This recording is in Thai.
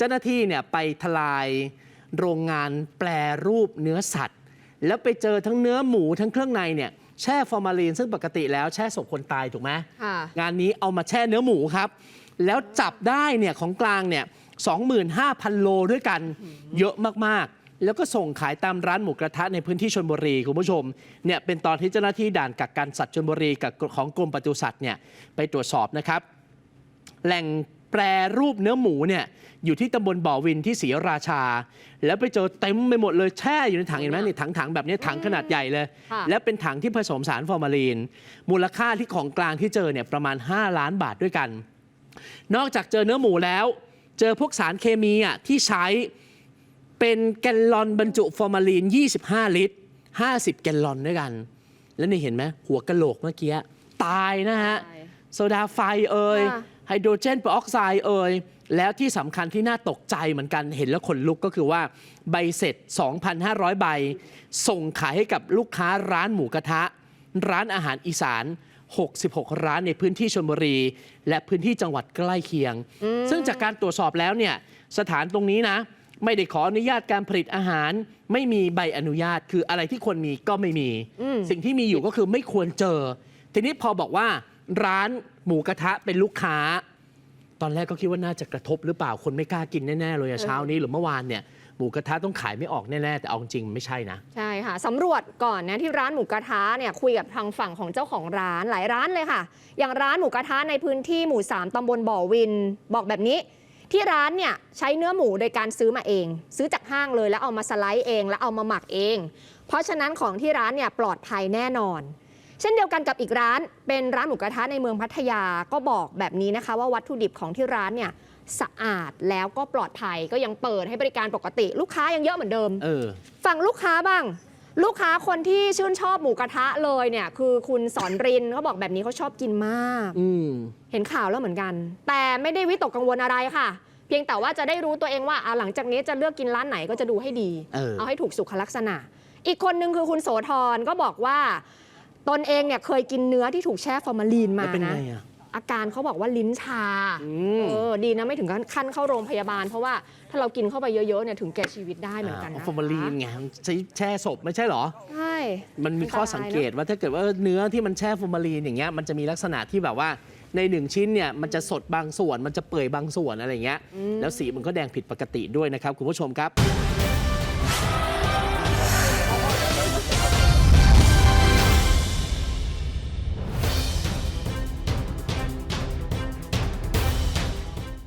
เจ้าหน้าที่เนี่ยไปทลายโรงงานแปรรูปเนื้อสัตว์ แล้วไปเจอทั้งเนื้อหมูทั้งเครื่องในเนี่ยแช่ฟอร์มาลีนซึ่งปกติแล้วแช่ศพคนตายถูกไหมค่ะงานนี้เอามาแช่เนื้อหมูครับ แล้วจับได้เนี่ยของกลางเนี่ย25,000 โลด้วยกันเยอะมากๆ แล้วก็ส่งขายตามร้านหมูกระทะในพื้นที่ชนบุรีคุณผู้ชมเนี่ยเป็นตอนที่เจ้าหน้าที่ด่านกักกันสัตว์ชนบุรีกับของกรมปศุสัตว์เนี่ยไปตรวจสอบนะครับ แหล่ง แปรรูปเนื้อหมูเนี่ยอยู่ที่ตำบลบ่อวินที่ศรีราชา แล้วไปเจอเต็มไปหมดเลยแช่อยู่ในถังเห็นไหมนี่ถังๆแบบนี้ถังขนาดใหญ่เลย ค่ะและเป็นถังที่ผสมสารฟอร์มาลีน มูลค่าที่ของกลางที่เจอเนี่ยประมาณ 5 ล้านบาทด้วยกัน นอกจากเจอเนื้อหมูแล้ว เจอพวกสารเคมีอะที่ใช้เป็นแกลลอนบรรจุฟอร์มาลีน 25 ลิตร 50 แกลลอนด้วยกัน แล้วนี่เห็นไหมหัวกะโหลกเมื่อกี้ตายนะฮะใช่โซดาไฟเอ่ย ค่ะ ไฮโดรเจนเปอร์ออกไซด์เอ่ยแล้วที่สำคัญที่น่าตกใจเหมือนกันเห็นแล้วขนลุกก็คือว่าใบเสร็จ 2,500 ใบ ส่งขายให้กับลูกค้าร้านหมูกระทะ ร้านอาหารอีสาน 66 ร้านในพื้นที่ชลบุรี และพื้นที่จังหวัดใกล้เคียง ซึ่งจากการตรวจสอบแล้วเนี่ยสถานตรงนี้นะ ไม่ได้ขออนุญาตการผลิตอาหาร ไม่มีใบอนุญาตคืออะไรที่ควรมีก็ไม่มีอืมสิ่งที่มีอยู่ก็คือไม่ควรเจอ ทีนี้พอบอกว่า ร้านหมูกระทะเป็นลูกค้า ตอนแรกก็คิดว่าน่าจะกระทบหรือเปล่าคนไม่กล้ากินแน่ๆเลยอะเช้านี้หรือเมื่อวานเนี่ยหมูกระทะต้องขายไม่ออกแน่ๆแต่เอาจริงๆไม่ใช่นะ ใช่ค่ะสำรวจก่อนนะที่ร้านหมูกระทะเนี่ยคุยกับทางฝั่งของเจ้าของร้านหลายร้านเลยค่ะ อย่างร้านหมูกระทะในพื้นที่หมู่ 3ตำบลบ่อวิน บอกแบบนี้ ที่ร้านเนี่ยใช้เนื้อหมูโดยการซื้อมาเอง ซื้อจากห้างเลยแล้วเอามาสไลด์เองแล้วเอามาหมักเอง เพราะฉะนั้นของที่ร้านเนี่ยปลอดภัยแน่นอน เช่นเดียวกันกับอีกร้าน เป็นร้านหมูกระทะในเมืองพัทยาก็บอกแบบนี้นะคะ ว่าวัตถุดิบของที่ร้านเนี่ยสะอาดแล้วก็ปลอดภัยก็ยังเปิดให้บริการปกติ ลูกค้ายังเยอะเหมือนเดิม เออ ฝั่งลูกค้าบ้าง ลูกค้าคนที่ชื่นชอบหมูกระทะเลยเนี่ย คือคุณสอนรินเขาบอกแบบนี้เขาชอบกินมาก อืม เห็นข่าวแล้วเหมือนกัน แต่ไม่ได้วิตกกังวลอะไรค่ะ เพียงแต่ว่าจะได้รู้ตัวเองว่าอะหลังจากนี้จะเลือกกินร้านไหนก็จะดูให้ดีเออเอาให้ถูกสุขลักษณะ อีกคนนึงคือคุณโสธรก็บอกว่า ตนเองเนี่ยเคยกินเนื้อที่ถูกแช่ฟอร์มาลีนมาแล้วเป็นนะ ไงอะ อาการเขาบอกว่าลิ้นชา อืม เออ ดีนะไม่ถึงขั้นเข้าโรงพยาบาล เพราะว่าถ้าเรากินเข้าไปเยอะๆเนี่ยถึงแก่ชีวิตได้เหมือนกันอ่านะฟอร์มาลีนไงใช้แช่ศพไม่ใช่เหรอ ใช่ มันมีข้อสังเกตว่าถ้าเกิดว่าเนื้อที่มันแช่ฟอร์มาลีนอย่างเงี้ยมันจะมีลักษณะที่แบบว่าในหนึ่งชิ้นเนี่ยมันจะสดบางส่วนมันจะเปื่อยบางส่วนอะไรอย่างเงี้ยแล้วสีมันก็แดงผิดปกติด้วยนะครับคุณผู้ชมครับ